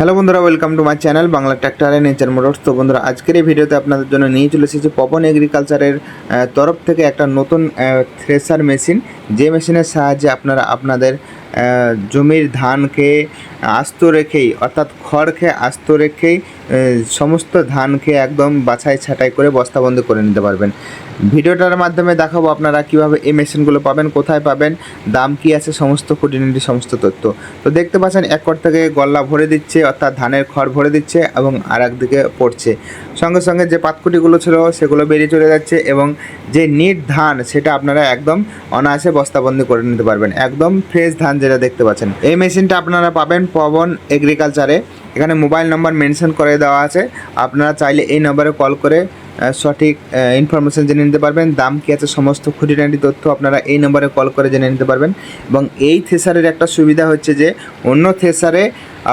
Hello বন্ধুরা welcome to my channel Bangla tractor and nature motors তো বন্ধুরা, আজকের এই ভিডিওতে আপনাদের জন্য নিয়ে চলে এসেছি পবন এগ্রিকালচারের তরফ থেকে একটা নতুন থ্রেসার মেশিন যে মেশিনের সাহায্যে আপনারা আপনাদের জমির ধানকে আস্ত রেখেই, অর্থাৎ খড়কে আস্ত রেখেই সমস্ত ধানকে একদম বাছাই ছাঁটাই করে বস্তাবন্দি করে নিতে পারবেন। ভিডিওটার মাধ্যমে দেখাবো আপনারা কীভাবে এই মেশিনগুলো পাবেন, কোথায় পাবেন, দাম কি আছে, সমস্ত খুঁটিনাটি, সমস্ত তথ্য। তো দেখতে পাচ্ছেন, এক কর থেকে গল্লা ভরে দিচ্ছে, অর্থাৎ ধানের খড় ভরে দিচ্ছে এবং আর একদিকে পড়ছে। সঙ্গে সঙ্গে যে পাতকুটিগুলো ছিল, সেগুলো বেরিয়ে চলে যাচ্ছে এবং যে নিট ধান, সেটা আপনারা একদম অনায়াসে বস্তাবন্দি করে নিতে পারবেন। একদম ফ্রেশ ধান যেটা দেখতে পাচ্ছেন। এই মেশিনটা আপনারা পাবেন পবন এগ্রিকালচারে এখানে মোবাইল নাম্বার মেনশন করে দেওয়া আছে। আপনারা চাইলে এই নম্বরে কল করে সঠিক ইনফরমেশন জেনে নিতে পারবেন। দাম কী আছে, সমস্ত খুঁটিনাটি তথ্য আপনারা এই নম্বরে কল করে জেনে নিতে পারবেন। এবং এই থেসারের একটা সুবিধা হচ্ছে যে, অন্য থেসারে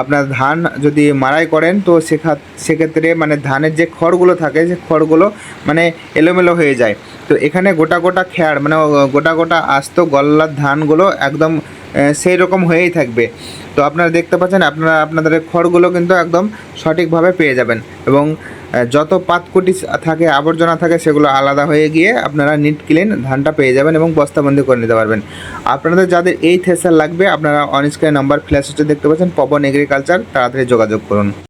আপনার ধান যদি মারাই করেন, তো সেখা, সেক্ষেত্রে মানে ধানের যে খড়গুলো থাকে, সে খড়গুলো মানে এলোমেলো হয়ে যায়। তো এখানে গোটা গোটা খ্যাড় মানে গোটা গোটা আস্ত গল্লার ধানগুলো একদম সেই রকম হয়েই থাকবে। তো আপনারা দেখতে পাচ্ছেন, আপনারা আপনাদের খড়গুলো কিন্তু একদম সঠিকভাবে পেয়ে যাবেন এবং যত পাতকুটি থাকে, আবর্জনা থাকে, সেগুলো আলাদা হয়ে গিয়ে আপনারা নিট ক্লিন ধানটা পেয়ে যাবেন এবং বস্তাবন্দি করে নিতে পারবেন। আপনাদের যাদের এই থেসার লাগবে, আপনারা অনস্ক্রিন নাম্বার ফ্ল্যাশ হচ্ছে দেখতে পাচ্ছেন, পবন এগ্রিকালচার তাড়াতাড়ি যোগাযোগ করুন।